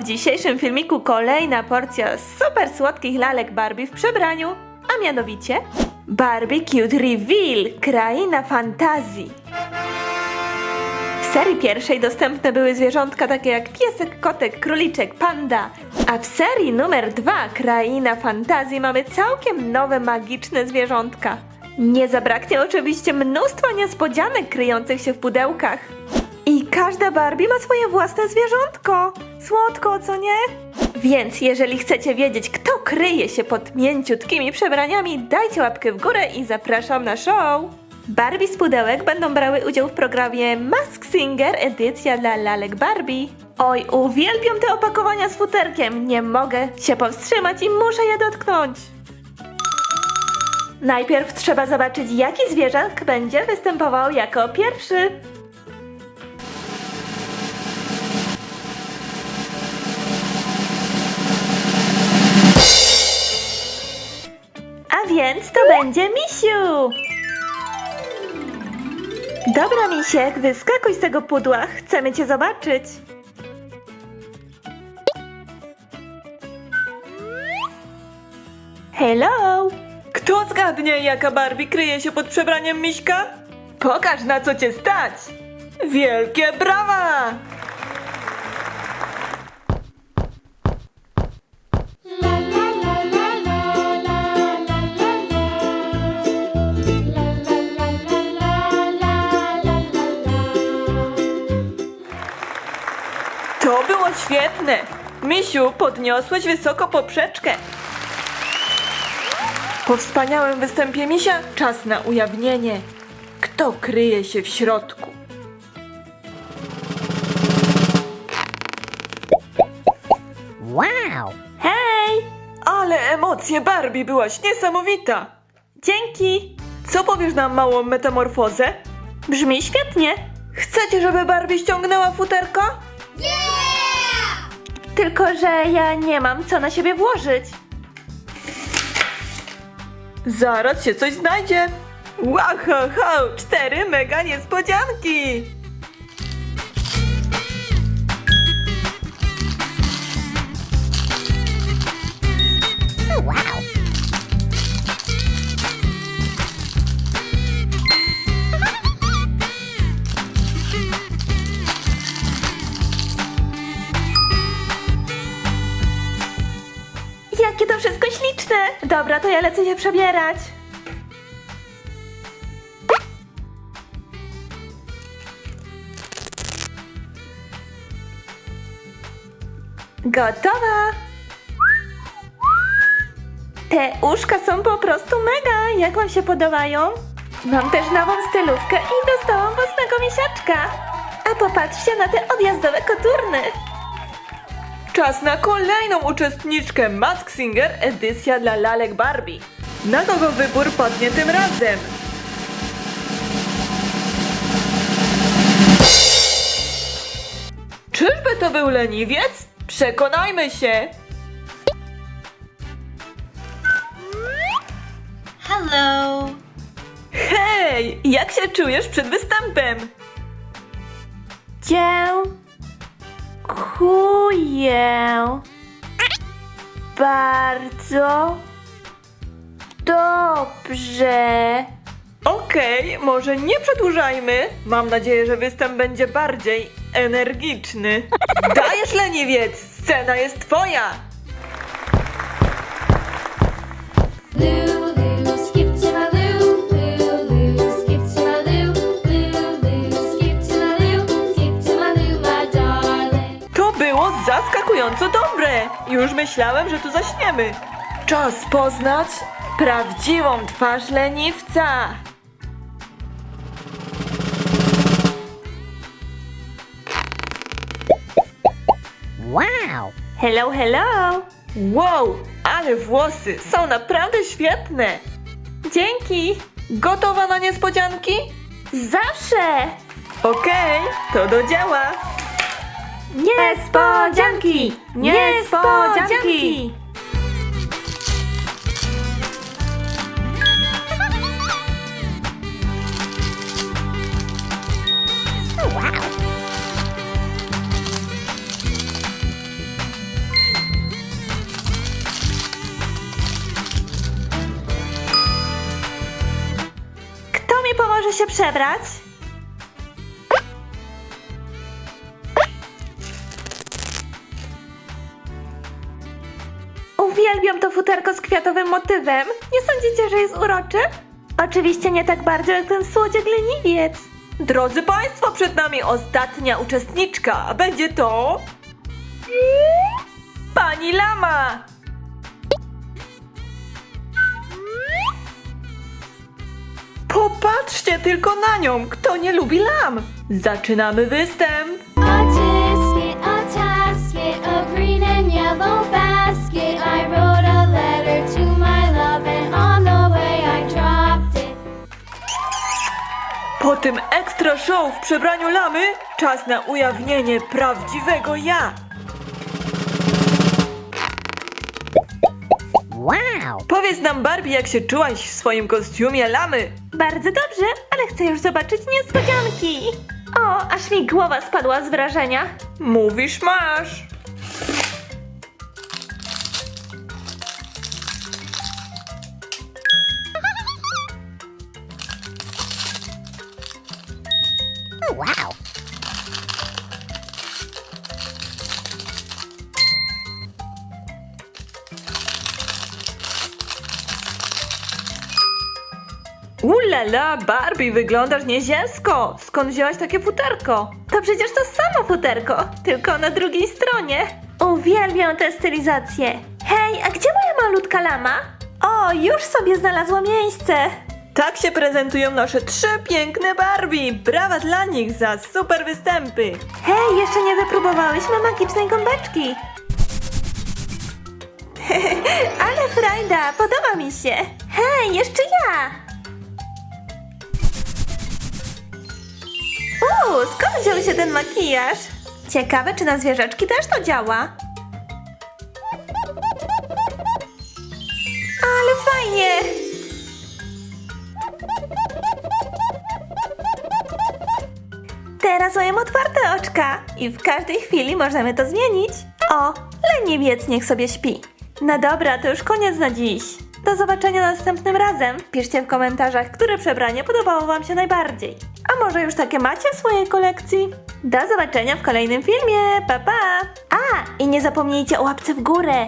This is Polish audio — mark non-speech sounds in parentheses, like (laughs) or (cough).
W dzisiejszym filmiku kolejna porcja super słodkich lalek Barbie w przebraniu, a mianowicie Barbie Cute Reveal, kraina fantazji. W serii pierwszej dostępne były zwierzątka takie jak piesek, kotek, króliczek, panda, a w serii numer dwa, kraina fantazji, mamy całkiem nowe magiczne zwierzątka. Nie zabraknie oczywiście mnóstwa niespodzianek kryjących się w pudełkach. Każda Barbie ma swoje własne zwierzątko. Słodko, co nie? Więc jeżeli chcecie wiedzieć, kto kryje się pod mięciutkimi przebraniami, dajcie łapkę w górę i zapraszam na show. Barbie z pudełek będą brały udział w programie Mask Singer edycja dla lalek Barbie. Oj, uwielbiam te opakowania z futerkiem. Nie mogę się powstrzymać i muszę je dotknąć. Najpierw trzeba zobaczyć, jaki zwierzak będzie występował jako pierwszy. A więc to będzie misiu! Dobra, misiek, wyskakuj z tego pudła. Chcemy cię zobaczyć. Hello! Kto zgadnie, jaka Barbie kryje się pod przebraniem miśka? Pokaż, na co cię stać! Wielkie brawa! Świetne! Misiu, podniosłeś wysoko poprzeczkę. Po wspaniałym występie misia, czas na ujawnienie. Kto kryje się w środku? Wow! Hej! Ale emocje Barbie byłaś niesamowita! Dzięki! Co powiesz na małą metamorfozę? Brzmi świetnie. Chcecie, żeby Barbie ściągnęła futerko? Tylko, że ja nie mam co na siebie włożyć. Zaraz się coś znajdzie. Wow, ho, ho, cztery mega niespodzianki. Ja lecę się przebierać. Gotowa! Te uszka są po prostu mega! Jak wam się podobają? Mam też nową stylówkę i dostałam własnego misiaczka. A popatrzcie na te odjazdowe koturny. Czas na kolejną uczestniczkę Mask Singer edycja dla lalek Barbie. Na kogo wybór padnie tym razem? Czyżby to był leniwiec? Przekonajmy się! Hello. Hej, jak się czujesz przed występem? Dziękuję bardzo dobrze. Okej, może nie przedłużajmy. Mam nadzieję, że występ będzie bardziej energiczny. (laughs) Dajesz leniwiec! Scena jest twoja! Zaskakująco dobre! Już myślałem, że tu zaśniemy. Czas poznać prawdziwą twarz leniwca. Wow! Hello, hello! Wow, ale włosy są naprawdę świetne. Dzięki! Gotowa na niespodzianki? Zawsze! Okej, to do dzieła. Niespodzianki! Niespodzianki! Kto mi pomoże się przebrać? Uwielbiam to futerko z kwiatowym motywem. Nie sądzicie, że jest uroczy? Oczywiście nie tak bardzo jak ten słodziak leniwiec. Drodzy Państwo, przed nami ostatnia uczestniczka, będzie to... Pani Lama! Popatrzcie tylko na nią, kto nie lubi lam! Zaczynamy występ! Po tym ekstra show w przebraniu lamy, czas na ujawnienie prawdziwego ja! Wow. Powiedz nam, Barbie, jak się czułaś w swoim kostiumie lamy? Bardzo dobrze, ale chcę już zobaczyć niespodzianki. O, aż mi głowa spadła z wrażenia. Mówisz, masz! Oh, wow. Ulala, Barbie, wyglądasz nieziemsko! Skąd wzięłaś takie futerko? To przecież to samo futerko, tylko na drugiej stronie. Uwielbiam tę stylizację. Hej, a gdzie moja malutka lama? O, już sobie znalazło miejsce. Tak się prezentują nasze trzy piękne Barbie! Brawa dla nich za super występy! Hej, jeszcze nie wypróbowałyśmy magicznej gąbeczki. (laughs) Ale frajda, podoba mi się. Hej, jeszcze ja. Uuu, skąd wziął się ten makijaż? Ciekawe, czy na zwierzaczki też to działa. Teraz mają otwarte oczka i w każdej chwili możemy to zmienić. O, leniwiec niech sobie śpi. No dobra, to już koniec na dziś. Do zobaczenia następnym razem. Piszcie w komentarzach, które przebranie podobało Wam się najbardziej. A może już takie macie w swojej kolekcji? Do zobaczenia w kolejnym filmie. Pa pa! A, i nie zapomnijcie o łapce w górę.